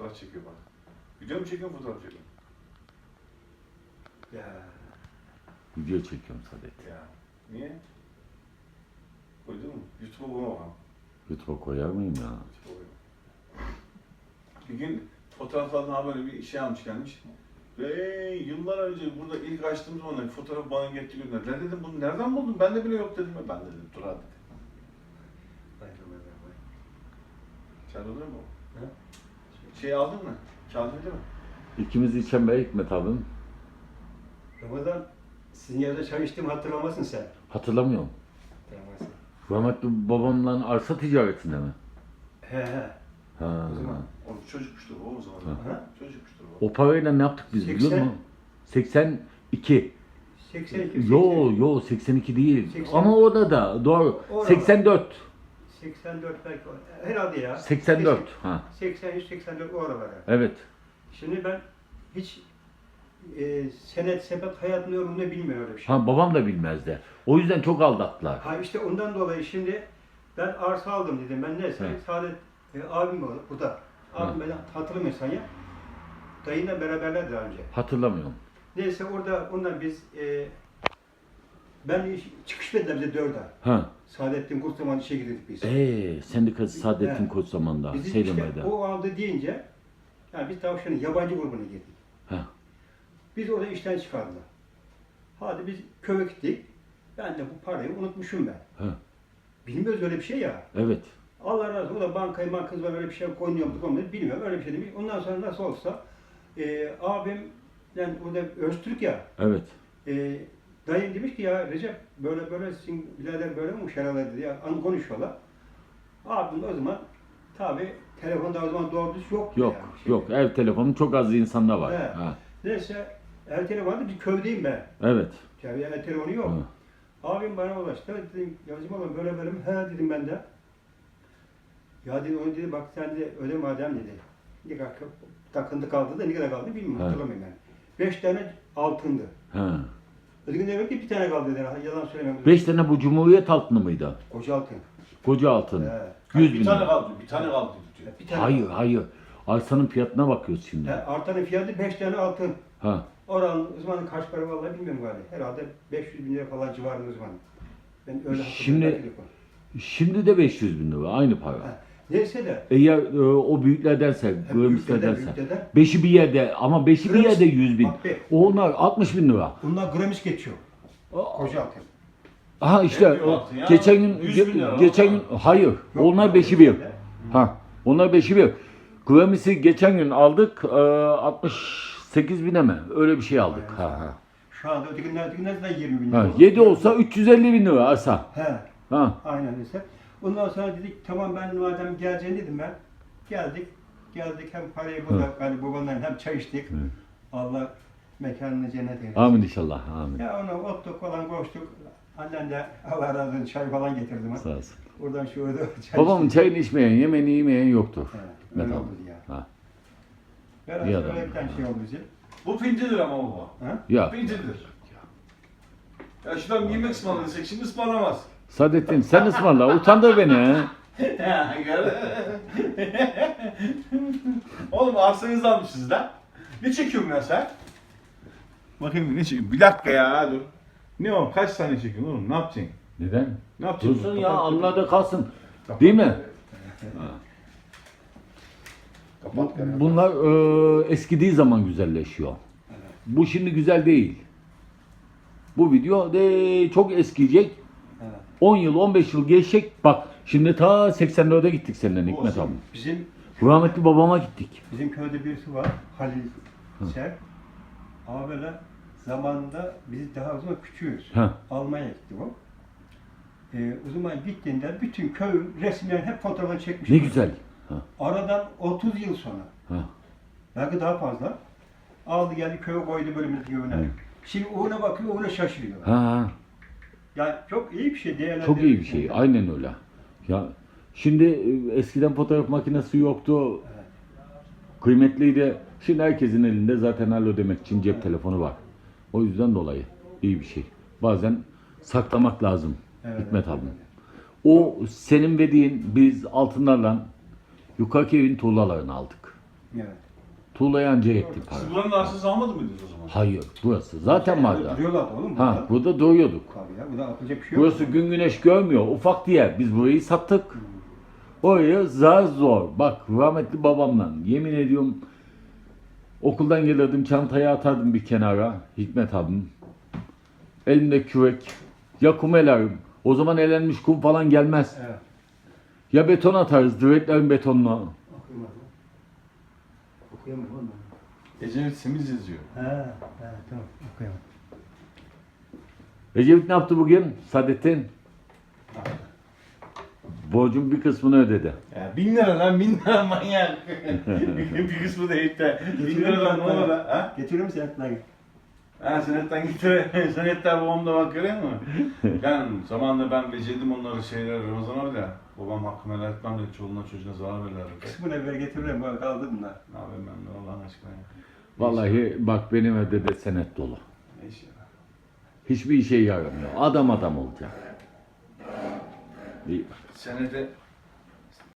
Fotoğraf çekiyor bak. Video mu çekiyorsun fotoğraf çekiyorsun? Ya. Video çekiyorum Saadet. Ya. Niye? Koydun mu? YouTube'a koyma bakalım. YouTube'a koyar mıyım ya? YouTube'a koyma. Bir gün fotoğraflardan böyle bir şey almış gelmiş. Ve yıllar önce burada ilk açtığımız zaman fotoğraf bana getirdi gönder. Ne dedim bunu nereden buldun? Bende bile yok dedim. Ben de dedim dur vay. Sen olur mu? Ha? Şey aldın mı? Kağıdı değil mi? İkimiz içen be Hikmet abim. Ramazan sizin yerde çay içtiğimi hatırlamazsın sen. Hatırlamıyorum. Hatırlamazsın. Rahmetli babamla arsa ticaretinde mi? He he. Ha. O zaman. Oğlum çocukmuştur o o zaman. Ha? Çocukmuştur o. O parayla ne yaptık biz biliyor 80. musun? 82. 82. Yo yo 82 değil. 80. Ama orada da doğru. Orada. 84. 84 belki. o- Herhalde ya. 84. Ha. 83 84 o aralara. Evet. Şimdi ben hiç e, senet sepet hayat yorumunu bilmiyorum öyle bir şey. Ha babam da bilmezdi. O yüzden çok aldattılar. Ha işte ondan dolayı şimdi ben arsa aldım dedim. Ben neyse Evet. Saadet e, abim var burada. Abim beni hatırlamıyorsan ya. Dayıyla beraberler daha önce. Hatırlamıyorum. Neyse orada ondan biz e, ben iş- çıkış verdiler bize dört ay. Ha. Saadettin Kurt zamanı işe girdik biz. Ee, sendikası Saadettin He. Koç zamanında. Seyleme'de. işte o aldı deyince yani biz tavşanın yabancı grubuna girdik. Ha. Biz orada işten çıkardılar. Hadi biz köye gittik. Ben de bu parayı unutmuşum ben. Ha. Bilmiyoruz öyle bir şey ya. Evet. Allah razı olsun. O da bankayı bankız var öyle bir şey koymuyor mu bilmiyorum. Öyle bir şey demiş. Ondan sonra nasıl olsa e, abim yani orada Öztürk ya Evet. e, dayım demiş ki ya Recep böyle böyle sizin birader böyle mi herhalde dedi ya an konuşuyorlar. Abim o zaman tabi telefonda o zaman doğru düz yok. Yok. yani. Şey- Yok. Ev telefonu çok az insanda var. He. Ha. Neyse ev telefonu bir köydeyim ben. Evet. Yani ev telefonu yok. Hı. Abim bana ulaştı. Dedim yazım oğlum böyle böyle mi? He dedim ben de. Ya dedi onu dedi bak sen de öyle madem dedi. Ne kadar takındı kaldı da ne kadar kaldı bilmiyorum hatırlamıyorum yani. Beş tane altındı. Ha. Öteki gün demek ki bir tane kaldı dedi. Yalan söylemem. Beş tane bu Cumhuriyet altını mıydı? Koca altın. Koca altın. He. 100 bir bin tane lira. kaldı, bir tane kaldı diyor. Bir tane Hayır kaldı. hayır. Arsanın fiyatına bakıyoruz şimdi. He, artanın fiyatı beş tane altın. Ha. Oranın uzmanın kaç para vallahi bilmiyorum galiba. Herhalde 500 bin lira falan civarında uzmanın. Ben öyle hatırlıyorum. Şimdi-. Şimdi de 500 bin lira. Aynı para. He. Neyse de. Eğer e, o büyüklerdense, Hep büyüklerden, Grammis'lerdense. büyüklerden. Beşi bir yerde ama beşi bir Gramis- yerde 100 bin. Bak be. Onlar 60 bin lira. Bunlar gramis geçiyor. Koca altın. Ha işte altın ya? geçen gün 100 ge- bin lira geçen gün hayır. Yok, onlar yok, beşi bir. Ha. Onlar beşi bir. Grammy'si geçen gün aldık. E, 68 bine mi? Öyle bir şey aldık. Ha ha. Şu anda ötekiler, ötekiler de 20 bin lira. ha 7 olsa 350 bin lira arsa. He, Ha. aynen öyle. Ondan sonra dedik tamam ben madem geleceğini dedim ben. Geldik. Geldik hem parayı burada hani babanların hem çay içtik. Allah mekanını cennet eylesin. Amin inşallah. Amin. Ya ona ottuk falan koştuk. Annen de Allah razı olsun çay falan getirdi bana. Sağ olsun. Oradan şu orada çay Babamın içtik. çayını içmeyen, yemeğini yemeyen yoktur. Ne öyle oldu ya. Ha. Biraz İyi öyle adam. tane şey oldu bize. Bu pincidir ama baba. Ha? Ya Pincidir. Ya şuradan yemek ısmarla desek şimdi ısmarlamaz. Saadettin sen ısmarla. Utandır beni. he. Ya, gel. Oğlum arsanızı almışsınız lan. Ne çekiyorsun ya sen? Bakayım ne çekiyorsun? Bir dakika ya dur. Ne o? Kaç tane çekiyorsun oğlum? Ne yapacaksın? Neden? Ne yapacaksın? Dursun ya Kapat, kalsın. Değil mi? Kapat kapat. Bunlar e, eskidiği zaman güzelleşiyor. Bu şimdi güzel değil. Bu video de çok eskiyecek. Evet. 10 yıl 15 yıl geçecek. Bak şimdi ta 84'e gittik seninle Hikmet abi. Bizim Rahmetli babama gittik. Bizim köyde birisi var, Halil Ser. Ama böyle zamanında biz daha o zaman küçüğüz. Ha. Almanya gitti o. Ee, o zaman gittiğinde bütün köy resimlerini hep fotoğrafını çekmiş. Ne güzel. Ha. Aradan 30 yıl sonra, Ha. belki daha fazla, aldı geldi köye koydu bölümümüz. Evet. Şimdi ona bakıyor, ona şaşırıyor. Ha. Yani çok iyi bir şey değerlendirmek. Çok iyi bir şey. Aynen öyle. Ya şimdi e, eskiden fotoğraf makinesi yoktu. Kıymetliydi. Şimdi herkesin elinde zaten alo demek için cep telefonu var. O yüzden dolayı iyi bir şey. Bazen saklamak lazım Evet, Hikmet evet, abi. O senin dediğin biz altınlarla yukarıki evin tuğlalarını aldık. Evet. Tuğlayı anca Siz para. buranın arsası almadı mıydınız o zaman? Hayır burası zaten vardı. Duruyorlardı oğlum. Ha burada. burada doyuyorduk. Tabii ya. Burada yapacak bir şey yok. Burası gün güneş görmüyor. Ufak yer. Biz burayı sattık. Orayı zar zor. Bak rahmetli babamla yemin ediyorum okuldan gelirdim çantayı atardım bir kenara. Hikmet abim. Elimde kürek. Ya kum elerim. O zaman elenmiş kum falan gelmez. Evet. Ya beton atarız direklerin betonuna. Okuyamaz mı? Okuyamaz oğlum. Ecevit Simiz yazıyor. Ha, ha tamam. Okuyamaz. Ecevit ne yaptı bugün? Saadettin. Borcun bir kısmını ödedi. Ya bin lira lan bin lira manyak. bir, kısmı değil de. Bin lira lan ne olur lan? Ha? Getiriyor musun senetler? Ha senetten gitti. Senetler babam da bak görüyor musun? yani zamanında ben becerdim onları şeyler Ramazan abi de. Babam helal etmem de çoluğuna çocuğuna zarar verirler. Kısmına böyle getiriyorum. Böyle kaldı bunlar. Ne yapayım ben de Allah'ın aşkına ya. Vallahi bak benim evde de senet dolu. Ne iş ya? Hiçbir işe yaramıyor. Adam adam olacak. İyi. Senede